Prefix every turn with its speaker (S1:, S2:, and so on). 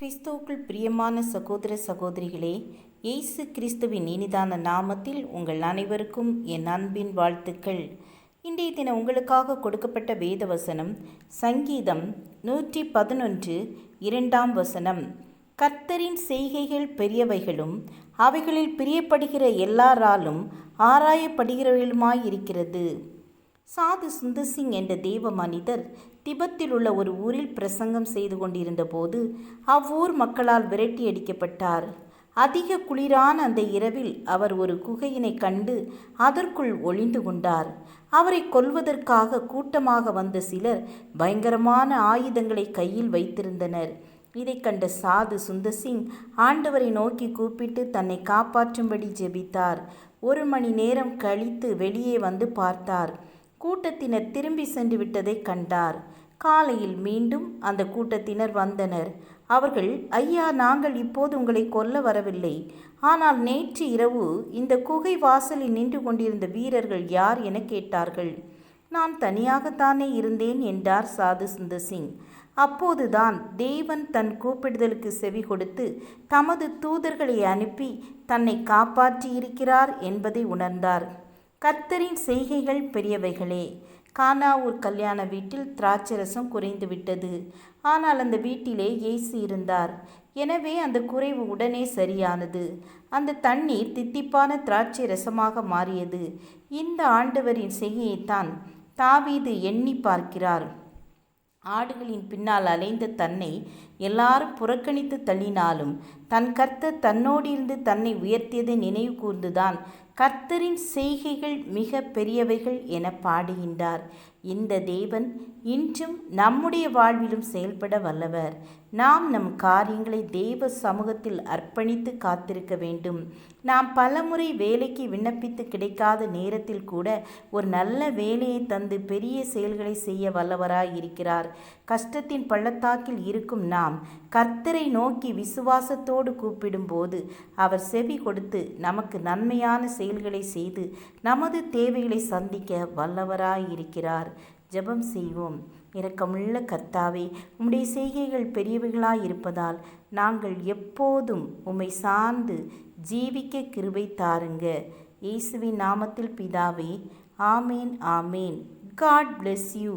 S1: கிறிஸ்துவுக்குள் பிரியமான சகோதர சகோதரிகளே இயேசு கிறிஸ்துவின் இனிதான நாமத்தில் உங்கள் அனைவருக்கும் என் அன்பின் வாழ்த்துக்கள். இன்றைய தினம் உங்களுக்காக கொடுக்கப்பட்ட வேத வசனம் சங்கீதம் நூற்றி பதினொன்று இரண்டாம் வசனம். கர்த்தரின் செய்கைகள் பெரியவைகளும் அவைகளில் பிரியப்படுகிற எல்லாராலும் ஆராயப்படுகிறவைகளுமாயிருக்கிறது சாது சுந்தர் சிங் என்ற தேவ மனிதர் திபத்தில் உள்ள ஒரு ஊரில் பிரசங்கம் செய்து கொண்டிருந்த போது அவ்வூர் மக்களால் விரட்டி அடிக்கப்பட்டார். அதிக குளிரான அந்த இரவில் அவர் ஒரு குகையினை கண்டு அதற்குள் ஒளிந்து கொண்டார். அவரை கொல்வதற்காக கூட்டமாக வந்த சிலர் பயங்கரமான ஆயுதங்களை கையில் வைத்திருந்தனர். இதை கண்ட சாது சுந்தர் சிங் ஆண்டவரை நோக்கி கூப்பிட்டு தன்னை காப்பாற்றும்படி ஜெபித்தார். ஒரு மணி நேரம் கழித்து வெளியே வந்து பார்த்தார். கூட்டத்தினர் திரும்பி சென்று விட்டதை கண்டார். காலையில் மீண்டும் அந்த கூட்டத்தினர் வந்தனர். அவர்கள் ஐயா நாங்கள் இப்போது உங்களை கொல்ல வரவில்லை. ஆனால் நேற்று இரவு இந்த குகை வாசலில் நின்று கொண்டிருந்த வீரர்கள் யார் என கேட்டார்கள். நான் தனியாகத்தானே இருந்தேன் என்றார் சாது சுந்தர் சிங். அப்போதுதான் தேவன் தன் கூப்பிடுதலுக்கு செவி கொடுத்து தமது தூதர்களை அனுப்பி தன்னை காப்பாற்றியிருக்கிறார் என்பதை உணர்ந்தார். கர்த்தரின் செய்கைகள் பெரியவைகளே. கானாவூர் கல்யாண வீட்டில் திராட்சரசம் குறைந்து விட்டது. ஆனால் அந்த வீட்டிலே இயேசு இருந்தார். எனவே அந்த குறைவு உடனே சரியானது. அந்த தண்ணீர் தித்திப்பான திராட்சை ரசமாக மாறியது. இந்த ஆண்டவரின் செய்கையைத்தான் தாவீது எண்ணி பார்க்கிறார். ஆடுகளின் பின்னால் அலைந்த தன்னை எல்லாரும் புறக்கணித்து தள்ளினாலும் தன் கர்த்தர் தன்னோடிருந்து தன்னை உயர்த்தியதை நினைவு கூர்ந்துதான் கர்த்தரின் செய்கைகள் மிக பெரியவைகள் என பாடுகின்றார். இந்த தேவன் இன்றும் நம்முடைய வாழ்விலும் செயல்பட வல்லவர். நாம் நம் காரியங்களை தேவ சமூகத்தில் அர்ப்பணித்து காத்திருக்க வேண்டும். நாம் பலமுறை வேலைக்கு விண்ணப்பித்து கிடைக்காத நேரத்தில் கூட ஒரு நல்ல வேலையை தந்து பெரிய செயல்களை செய்ய வல்லவராய் இருக்கிறார். கஷ்டத்தின் பள்ளத்தாக்கில் இருக்கும் நாம் கர்த்தரை நோக்கி விசுவாசத்தோடு கூப்பிடும்போது அவர் செவி கொடுத்து நமக்கு நன்மையான செயல்களை செய்து நமது தேவைகளை சந்திக்க வல்லவராய் இருக்கிறார் ஜெபம் செய்வோம். இரக்கமுள்ள கர்த்தாவே உம்முடைய செய்கைகள் பெரியவைகளாய் இருப்பதால் நாங்கள் எப்போதும் உம்மை சார்ந்து ஜீவிக்க கிருபை தாருங்க. இயேசுவின் நாமத்தில் பிதாவே ஆமேன் ஆமேன். God bless you.